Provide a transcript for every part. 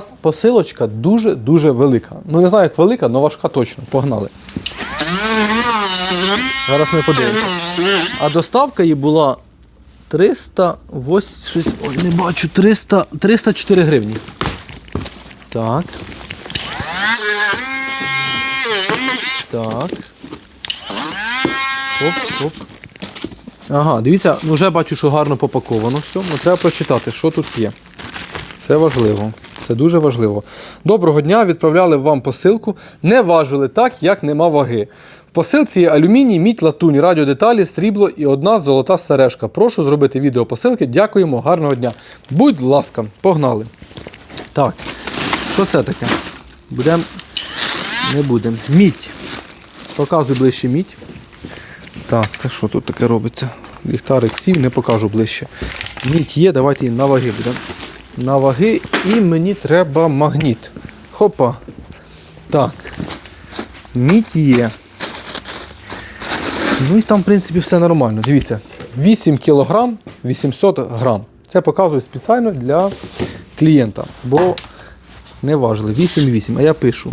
нас посилочка дуже-дуже велика. Ну не знаю, як велика, але важка точно. Погнали. Зараз ми подивимося. А доставка її була 308. Ой, не бачу, 300, 304 гривні. Так. Так. Хоп, хоп. Ага, дивіться, ну вже бачу, що гарно попаковано все. Ну треба прочитати, що тут є. Це важливо. Це дуже важливо. Доброго дня, відправляли вам посилку. Не важили так, як нема ваги. В посилці є алюміній, мідь, латунь, радіодеталі, срібло і одна золота сережка. Прошу зробити відео посилки. Дякуємо, гарного дня. Будь ласка, погнали. Так, що це таке? Будемо. Не будемо. Мідь. Показуй ближче мідь. Так, це що тут таке робиться? Ліхтарик сів, не покажу ближче. Мідь є, давайте її на ваги будемо. На ваги і мені треба магніт. Хопа. Так. Мідь є. Ну і там, в принципі, все нормально. Дивіться, 8 кг 800 грам. Це показую спеціально для клієнта, бо не важили. 8,8. А я пишу.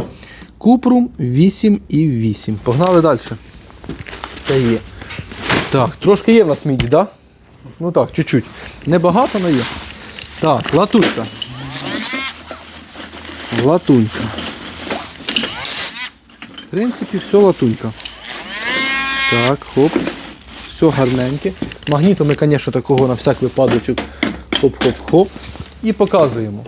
Купрум 8,8. Погнали далі. Це є. Так, трошки є в нас міді, так? Да? Ну так, чуть-чуть. Небагато, але є. Так, латунька. Латунька. В принципі, все латунька. Так, хоп. Все гарненьке. Магнітом ми, звісно, такого на всяк випадочок. Хоп-хоп-хоп. І показуємо.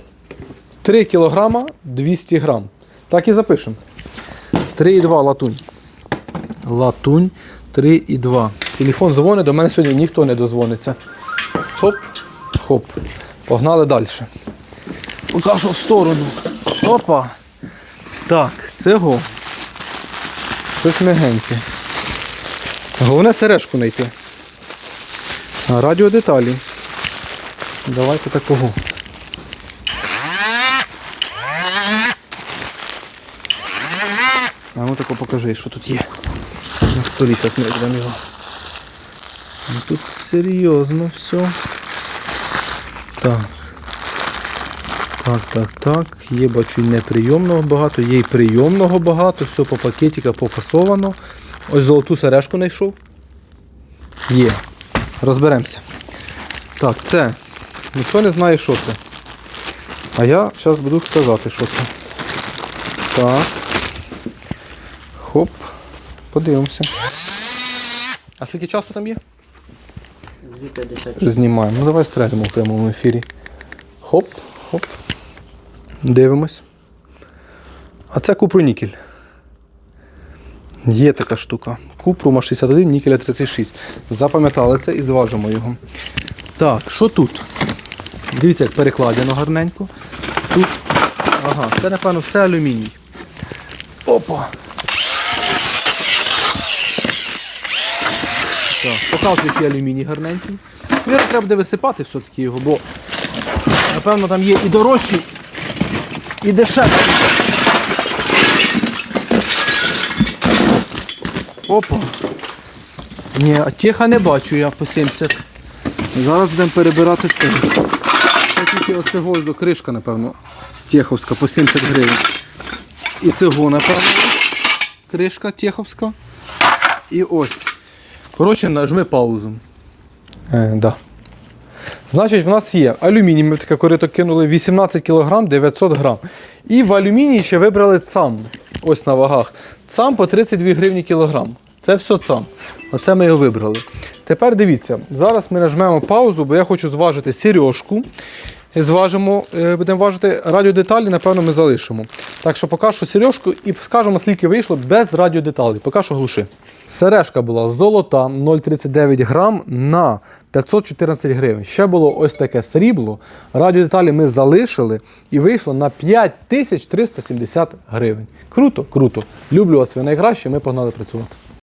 3 кг 200 грам. Так і запишемо. 3,2 латунь. Латунь 3,2. Телефон дзвонить, до мене сьогодні ніхто не дозвониться. Хоп, хоп. Погнали далі. Покажу в сторону. Опа. Так, цього. Щось мягеньке. Головне сережку знайти. Радіодеталі. Давайте такого. А ну тако покажи, що тут є. На столі зараз ми будемо його. Тут серйозно все. Так. Так, так, так. Є, бачу, неприйомного багато, є і прийомного багато, все по пакетиках пофасовано. Ось золоту сережку знайшов. Є. Розберемося. Так, це. Ніхто не знає, що це. А я зараз буду казати, що це. Так. Хоп. Подивимося. А скільки часу там є? 2,50. Знімаємо. Ну давай стрелимо в прямому ефірі. Хоп, хоп. Дивимось. А це купру-нікель. Є така штука. Купрума 61, нікеля 36. Запам'ятали це і зважимо його. Так, що тут? Дивіться, як перекладено гарненько. Тут. Ага, це, напевно, все алюміній. Опа. Показую, який алюміній гарненький. Вірно, треба буде висипати все-таки його, бо напевно там є і дорожчий, і дешевший. Опа. Ні, а теха не бачу я по 70. Зараз будемо перебирати це. Це тільки оце до кришка, напевно. Теховська по 70 гривень. І цього, напевно, кришка теховська. І ось. Коротше, нажми паузу. Е, да. Значить, в нас є алюміній, ми таке корито кинули 18 кг 900 грам. І в алюмінії ще вибрали цам. Ось на вагах. Цам по 32 гривні кілограм. Це все цам. Оце ми його вибрали. Тепер дивіться, зараз ми нажмемо паузу, бо я хочу зважити сережку. Зважимо, е, будемо важити радіодеталі, напевно, ми залишимо. Так що поки що сережку і скажемо, скільки вийшло без радіодеталей. Поки що глуши. Сережка була золота 0,39 грам на 514 гривень. Ще було ось таке срібло. Радіодеталі ми залишили і вийшло на 5370 гривень. Круто, круто. Люблю вас, ви найкраще, ми погнали працювати.